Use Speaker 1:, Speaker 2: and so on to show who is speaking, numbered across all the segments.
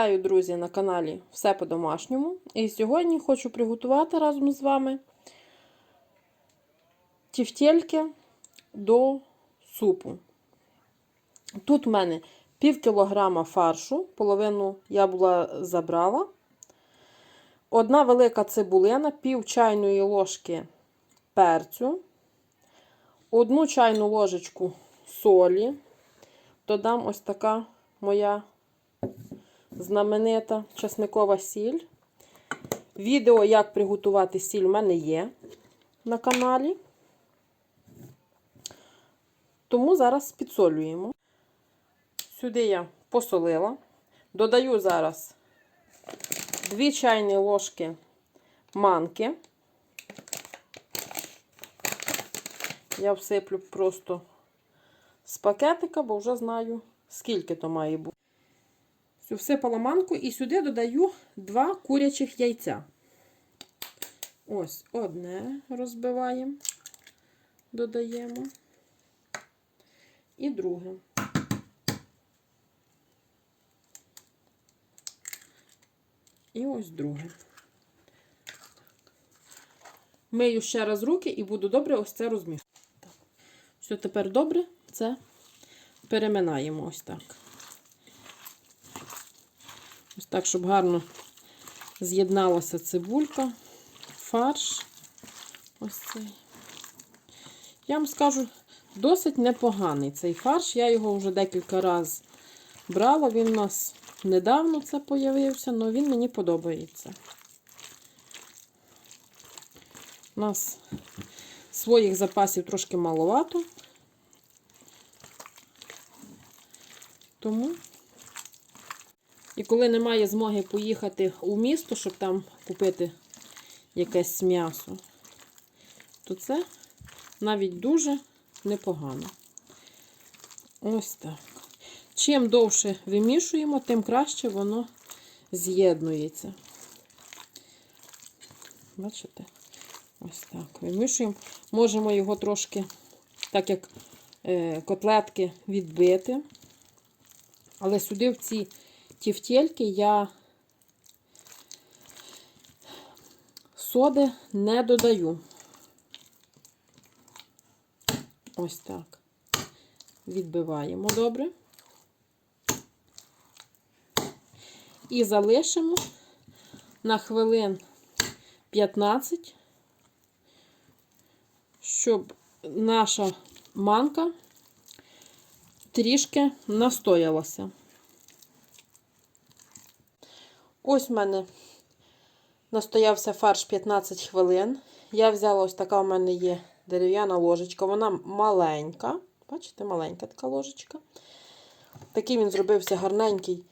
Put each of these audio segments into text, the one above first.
Speaker 1: Вітаю, друзі, на каналі Все по-домашньому. І сьогодні хочу приготувати разом з вами тівтєльки до супу. Тут в мене пів кілограма фаршу, половину я була забрала. Одна велика цибулина, пів чайної ложки перцю, одну чайну ложечку солі. Додам ось така моя знаменита часникова сіль. Відео, як приготувати сіль, у мене є на каналі. Тому зараз підсолюємо. Сюди я посолила. Додаю зараз 2 чайні ложки манки. Я всиплю просто з пакетика, бо вже знаю, скільки то має бути. Все, всипала манку і сюди додаю два курячих яйця. Ось одне розбиваємо, додаємо. І друге. І ось друге. Мию ще раз руки і буду добре ось це розмішувати. Все, тепер добре це переминаємо ось так. Ось так, щоб гарно з'єдналася цибулька, фарш. Ось цей. Я вам скажу, досить непоганий цей фарш. Я його вже декілька разів брала. Він у нас недавно це появився, але він мені подобається. У нас своїх запасів трошки маловато. Тому і коли немає змоги поїхати у місто, щоб там купити якесь м'ясо, то це навіть дуже непогано. Ось так. Чим довше вимішуємо, тим краще воно з'єднується. Бачите? Ось так. Вимішуємо. Можемо його трошки, так як е, котлетки, відбити. Але сюди в ці тівтєльки я соди не додаю. Ось так. Відбиваємо добре. І залишимо на хвилин 15, щоб наша манка трішки настоялася. Ось в мене настоявся фарш 15 хвилин. Я взяла ось така у мене є дерев'яна ложечка. Вона маленька. Бачите, маленька така ложечка. Такий він зробився гарненький,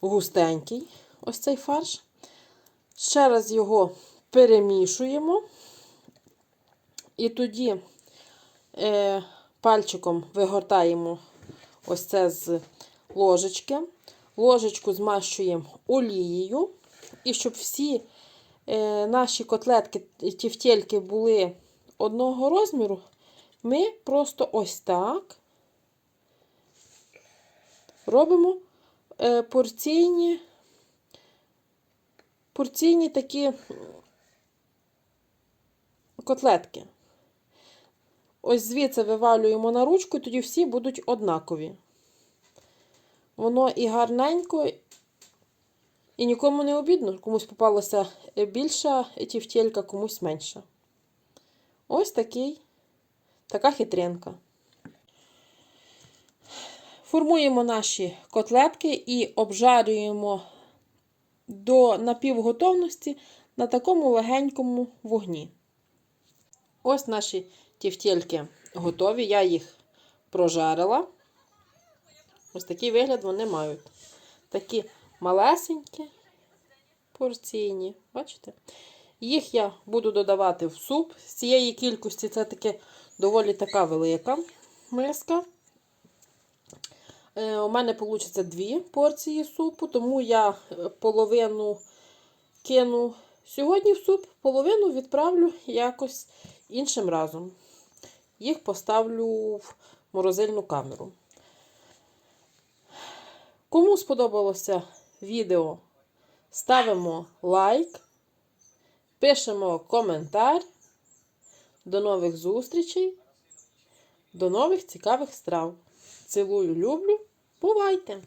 Speaker 1: густенький. Ось цей фарш. Ще раз його перемішуємо. І тоді е, пальчиком вигортаємо ось це з ложечки. Ложечку змащуємо олією. І щоб всі е, наші котлетки, тівтєльки були одного розміру, ми просто ось так робимо е, порційні, порційні такі котлетки. Ось звідси вивалюємо на ручку, і тоді всі будуть однакові. Воно і гарненько, і нікому не обідно. Комусь попалася більша тівтєлька, комусь менша. Ось такий, така хитринка. Формуємо наші котлетки і обжарюємо до напівготовності на такому легенькому вогні. Ось наші тівтєльки готові. Я їх прожарила. Ось такий вигляд вони мають. Такі малесенькі, порційні. Бачите? Їх я буду додавати в суп. З цієї кількості це таке доволі така велика миска. Е, у мене вийде дві порції супу, тому я половину кину сьогодні в суп, половину відправлю якось іншим разом. Їх поставлю в морозильну камеру. Кому сподобалося відео ставимо лайк, пишемо коментар. До нових зустрічей, до нових цікавих страв. Цілую, люблю. Бувайте!